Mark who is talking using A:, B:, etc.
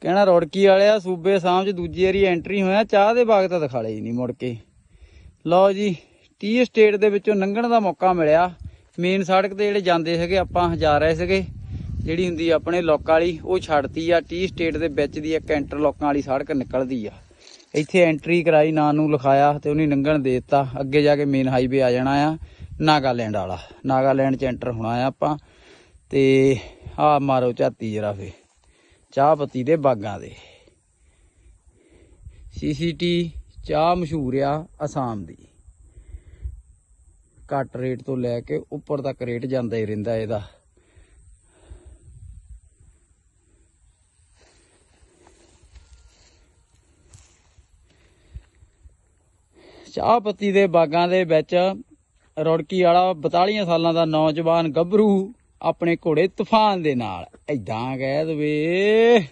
A: ਕਹਿਣਾ ਰੋੜਕੀ ਵਾਲਿਆ, ਸੂਬੇ ਸਾਹਮ ਚ ਦੂਜੀ ਵਾਰੀ ਐਂਟਰੀ ਹੋਇਆ, ਚਾਹ ਦੇ ਬਾਗ ਤਾਂ ਦਿਖਾਲੇ ਹੀ ਨਹੀਂ ਮੁੜ ਕੇ। ਲਓ ਜੀ ਟੀ ਸਟੇਟ ਦੇ ਵਿੱਚੋਂ ਲੰਘਣ ਦਾ ਮੌਕਾ ਮਿਲਿਆ। ਮੇਨ ਸੜਕ ਤੇ ਜਿਹੜੇ ਜਾਂਦੇ ਸੀਗੇ, ਆਪਾਂ ਜਾ ਰਹੇ ਸੀਗੇ, ਜਿਹੜੀ ਹੁੰਦੀ ਆਪਣੇ ਲੋਕਾਂ ਵਾਲੀ, ਉਹ ਛੱਡਤੀ ਆ। ਟੀ ਸਟੇਟ ਦੇ ਵਿੱਚ ਦੀ ਇੱਕ ਐਂਟਰ ਲੋਕਾਂ ਵਾਲੀ ਸੜਕ ਨਿਕਲਦੀ ਆ। ਇੱਥੇ ਐਂਟਰੀ ਕਰਾਈ, ਨਾਂ ਨੂੰ ਲਿਖਾਇਆ ਤੇ ਉਹਨੇ ਲੰਘਣ ਦੇ ਦਿੱਤਾ। ਅੱਗੇ ਜਾ ਕੇ ਮੇਨ ਹਾਈਵੇ ਆ ਜਾਣਾ ਆ, ਨਾਗਾਲੈਂਡ ਵਾਲਾ। ਨਾਗਾਲੈਂਡ ਚ ਐਂਟਰ ਹੋਣਾ ਆ ਆਪਾਂ। ਤੇ ਆ ਮਾਰੋ ਝਾਤੀ ਜਰਾ ਫੇ। ਚਾਹ ਪੱਤੀ ਦੇ ਬਾਗਾਂ ਦੇ। ਸੀਸੀਟੀ ਚਾਹ ਮਸ਼ਹੂਰ ਆ ਅਸਾਮ ਦੀ। ਘੱਟ ਰੇਟ ਤੋਂ ਲੈ ਕੇ ਉੱਪਰ ਤੱਕ ਰੇਟ ਜਾਂਦਾ ਹੀ ਰਹਿੰਦਾ ਇਹਦਾ। ਚਾਹ ਪੱਤੀ ਦੇ ਬਾਗਾਂ ਦੇ ਵਿੱਚ ਰੁੜਕੀ ਵਾਲਾ 42 ਸਾਲਾਂ ਦਾ ਨੌਜਵਾਨ ਗੱਭਰੂ ਆਪਣੇ ਘੋੜੇ ਤੂਫਾਨ ਦੇ ਨਾਲ। ਐਦਾਂ ਕਹਿ ਦਵੇ।